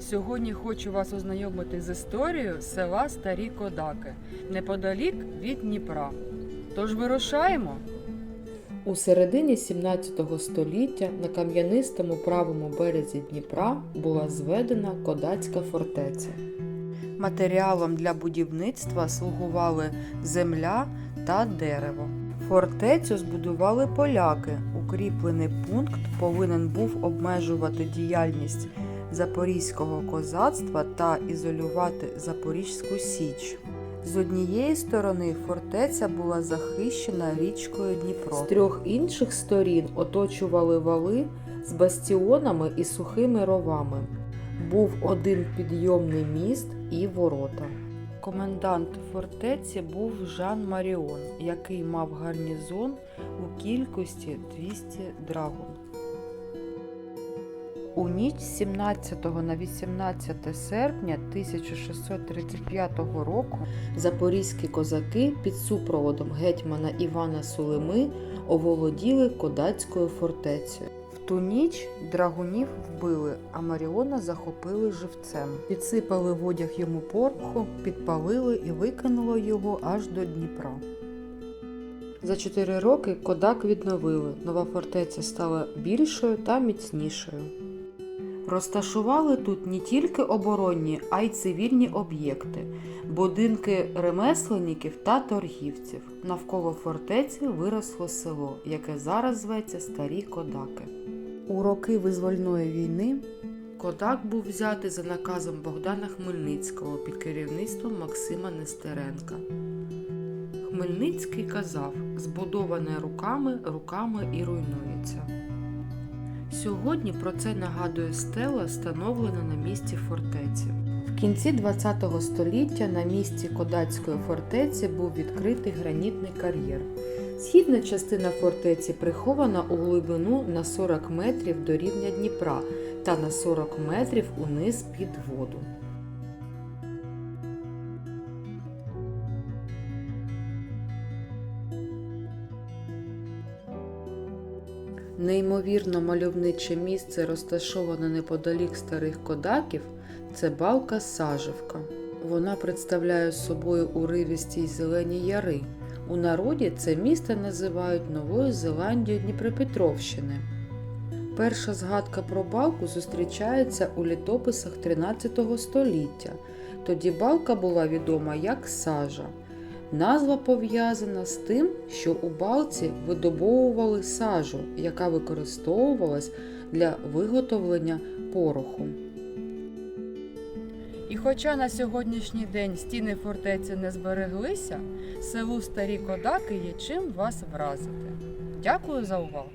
Сьогодні хочу вас ознайомити з історією села Старі Кодаки, неподалік від Дніпра. Тож вирушаємо. У середині 17 століття на кам'янистому правому березі Дніпра була зведена Кодацька фортеця. Матеріалом для будівництва слугували земля та дерево. Фортецю збудували поляки. Укріплений пункт повинен був обмежувати діяльність запорізького козацтва та ізолювати Запорізьку Січ. З однієї сторони фортеця була захищена річкою Дніпро. З трьох інших сторін оточували вали з бастіонами і сухими ровами. Був один підйомний міст і ворота. Комендант фортеці був Жан Маріон, який мав гарнізон у кількості 200 драгун. У ніч 17 на 18 серпня 1635 року Запорізькі козаки під супроводом гетьмана Івана Сулими оволоділи Кодацькою фортецею. Ту ніч драгунів вбили, а Маріона захопили живцем. Підсипали в одяг йому пороху, підпалили і викинули його аж до Дніпра. За чотири роки Кодак відновили. Нова фортеця стала більшою та міцнішою. Розташували тут не тільки оборонні, а й цивільні об'єкти, будинки ремесленників та торгівців. Навколо фортеці виросло село, яке зараз зветься Старі Кодаки. У роки визвольної війни Кодак був взятий за наказом Богдана Хмельницького під керівництвом Максима Нестеренка. Хмельницький казав: збудоване руками, руками і руйнується. Сьогодні про це нагадує стела, встановлена на місці фортеці. Кінці ХХ століття на місці Кодацької фортеці був відкритий гранітний кар'єр. Східна частина фортеці прихована у глибину на 40 метрів до рівня Дніпра та на 40 метрів униз під воду. Неймовірно мальовниче місце, розташоване неподалік старих кодаків, це балка Сажевка. Вона представляє собою уривісті й зелені яри. У народі це місто називають Новою Зеландією Дніпропетровщини. Перша згадка про балку зустрічається у літописах 13 століття. Тоді балка була відома як сажа. Назва пов'язана з тим, що у балці видобовували сажу, яка використовувалась для виготовлення пороху. І хоча на сьогоднішній день стіни фортеці не збереглися, селу Старі Кодаки є чим вас вразити. Дякую за увагу!